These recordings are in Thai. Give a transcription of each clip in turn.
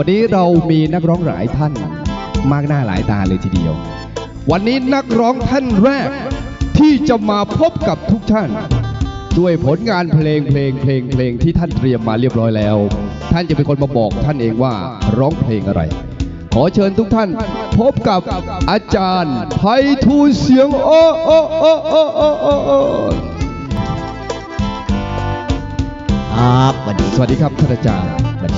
วันนี้เรามีนักร้องหลายท่านมากหน้าหลายตาเลยทีเดียว วันนี้นักร้องท่านแรกที่จะมาพบกับทุกท่าน ด้วยผลงานเพลงเพลงเพลงเพลงที่ท่านเตรียมมาเรียบร้อยแล้ว ท่านจะเป็นคนมาบอกท่านเองว่าร้องเพลงอะไร ขอเชิญทุกท่าน พบกับอาจารย์ไพฑูรย์เสียงโอโอโอโอโอโอโอครับสวัสดีสวัสดีครับท่านอาจารย์สวัสดี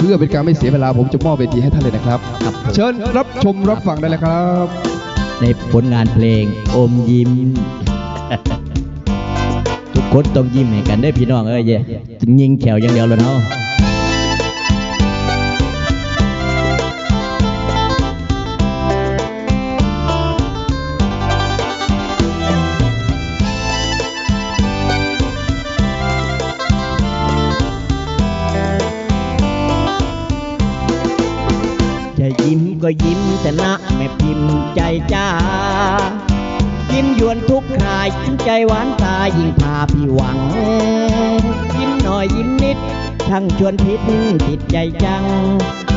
เพื่อเป็นการไม่เสียเวลาผมจะมอบเวทีให้ท่านเลยนะครับ ครับผมเชิญรับชมรับฟังได้เลยครับ ในผลงานเพลงอมยิ้ม ทุกคนต้องยิ้มให้กันได้อพี่น้องเอ้ยเย่ยิงแขวอย่างเดียวแล้วเนาะจะ ก็ยิ้มแต่นะแม่พิมพ์ใจจ้ายิ้มยวนทุกขายยิ้มใจหวานตายิ่งพาพี่หวัง ยิ้มหน่อยยิ้มนิดช่างชวนพิษติดใจจัง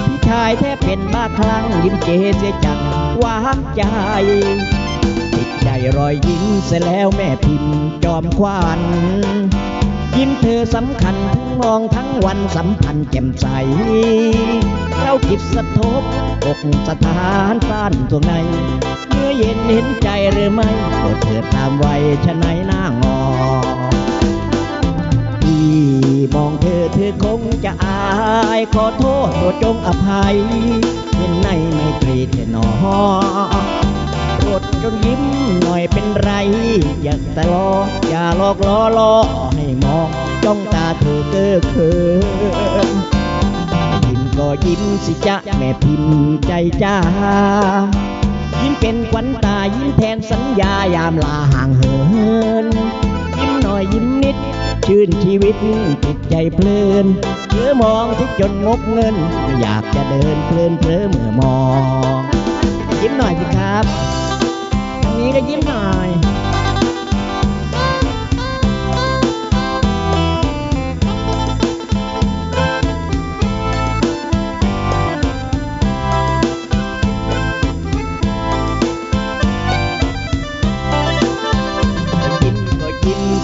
พี่ชายแทบเป็นบ้าคลั่งยิ้มเจเสียจังหวานใจติดใจรอยยิ้มเสียแล้วแม่พิมพ์จอมควัน ยิ้มเธอสำคัญทั้งมองทั้งวันสัมพันธ์แจ่มใส เราจิตสะทบอกสถานต้านตรงในเมื่อเย็นเห็นใจหรือไม่โปรดเถิดตามไว้ชะไหนหน้างอพี่มองเธอเธอคงจะอายขอโทษโปรดจงอภัยเห็นในไม่ตรีเถอหนอโปรดจงยิ้มหน่อยเป็นไร อยากแต่รอ หลอกล้อล้อให้มองจ้องตาเธอเก้อเขินยิ้มก็ยิ้มสิจ๊ะแม่พิมพ์ใจจ้ายิ้มเป็นขวัญตายิ้มแทนสัญญายามลาห่างเหิน ยิ้มหน่อยยิ้มนิด ชื่นชีวิตจิตใจเพลินเธอมองทุกจนงกเงิน อยากจะเดินเพลินเพลอเมื่อมอง ยิ้มหน่อยสิครับทางนี้ก็ยิ้มหน่อย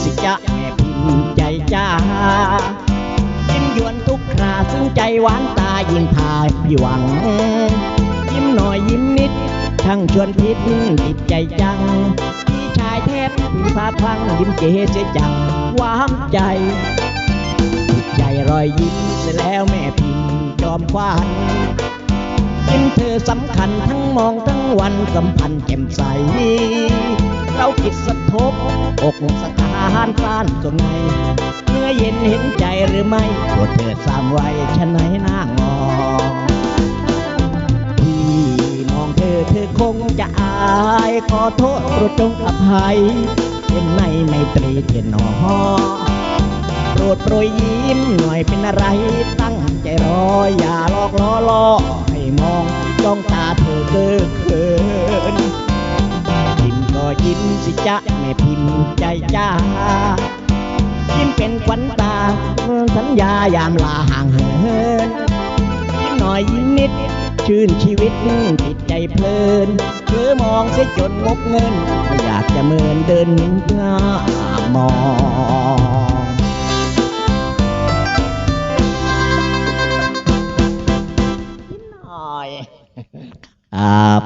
สิจะแม่พิมใจจ้ายิ้มยวนทุกคราซึ่งใจหวานตายิ่งพาพี่หวัง ยิ้มหน่อยยิ้มนิดช่างชวนพิษติดใจจังพี่ชายแทบพี่พาพลังยิ้มเก๋เสียจังหวามใจติดใจรอยยิ้มเสร็จแล้วแม่พิมพ์จอมควันยิ้มเธอสำคัญทั้งมองทั้งวันสัมพันธ์แจ่มใส เราคิดสะทบอกสถานต้านตรงไหนเมื่อเย็นเห็นใจหรือไม่โปรดเถิดสามไว้ชะไหนหน้างอพี่มองเธอเธอคงจะอายขอโทษโปรดจงอภัยเป็นในไม่ตรีเถอะหนอโปรดโปรยยิ้มหน่อยเป็นอะไรตั้งใจรออย่าลอกล้อล่อให้มองจ้องตาเธอเก้อเขิน จ๊ะแม่พิมพ์ใจจ้ายิ้มเป็นขวัญตาเมืองสัญญายามลาห่างเหินยิ้มหน่อยยิ้มนิด ชื่นชีวิตจิตใจเพลินเธอมองเสียจนงกเงิน อยากจะเมินเดินหน้ามองหน่อยครับ